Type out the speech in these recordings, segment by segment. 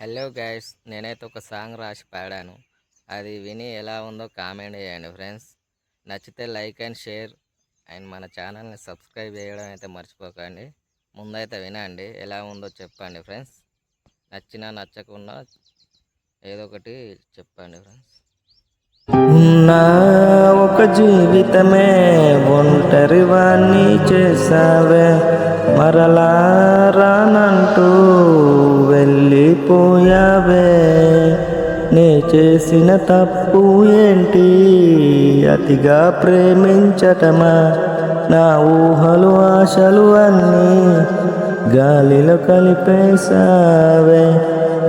Hello guides నేనైతే ఒక song రాసి పాడాను. అది విని ఎలా ఉందో కామెంట్ చేయండి ఫ్రెండ్స్. నచ్చితే లైక్ అండ్ షేర్ అండ్ మన ఛానల్ని సబ్స్క్రైబ్ చేయడం అయితే మర్చిపోకండి. ముందైతే వినండి ఎలా ఉందో చెప్పండి ఫ్రెండ్స్. నచ్చినా నచ్చకుండా ఏదో ఒకటి చెప్పండి ఫ్రెండ్స్. ఉన్న ఒక జీవితమే ఒంటరి వాణ్ణి చేసావే మరలా నే చేసిన తప్పు ఏంటి? అతిగా ప్రేమించటమా? నా ఊహలు ఆశలు అన్నీ గాలిలో కలిపేశావే.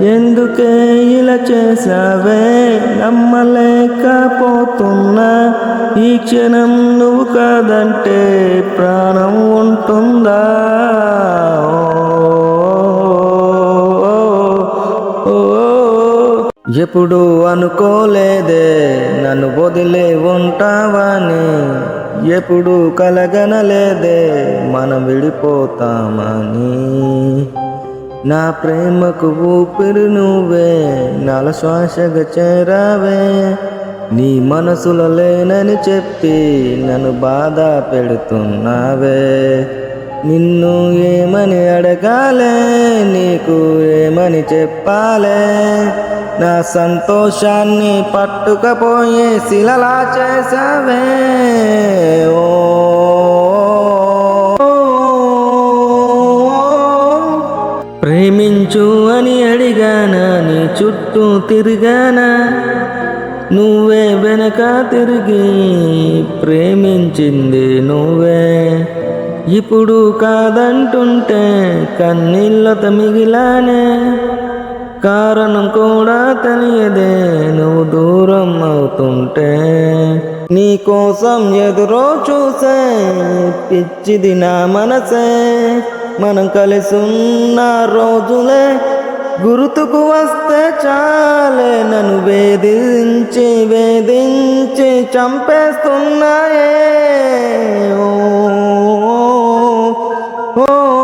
ఎందుకే ఇలా చేసావే నమ్మలేకపోతున్నా. ఈ క్షణం నువ్వు కాదంటే ప్రాణం ఉంటుందా? ఎప్పుడు అనుకోలేదే నన్ను వదిలే ఉంటావని. ఎప్పుడు కలగనలేదే మనం విడిపోతామని. నా ప్రేమకు ఊపిరి నువ్వే నల శ్వాసగా చేరావే. నీ మనసులో లేనని చెప్పి నన్ను బాధ పెడుతున్నావే. నిన్ను ఏమని అడగాలే నీకు లేదని చెప్పాలే. నా సంతోషాన్ని పట్టుకపోయే శిలలా చేసావే ఓ. ప్రేమించు అని అడిగానా నీ చుట్టూ తిరిగానా? నువ్వే వెనక తిరిగి ప్రేమించింది నువ్వే. ఇప్పుడు కాదంటుంటే కన్నీళ్ళత మిగిలానే కారణం కూడా తెలియదే నువ్వు దూరం అవుతుంటే. నీ కోసం ఎదురో చూసే పిచ్చిది నా మనసే. మనం కలిసి ఉన్న రోజులే గుర్తుకు వస్తే చాలే. నన్ను వేధించి వేధించి చంపేస్తున్నాయే. Oh.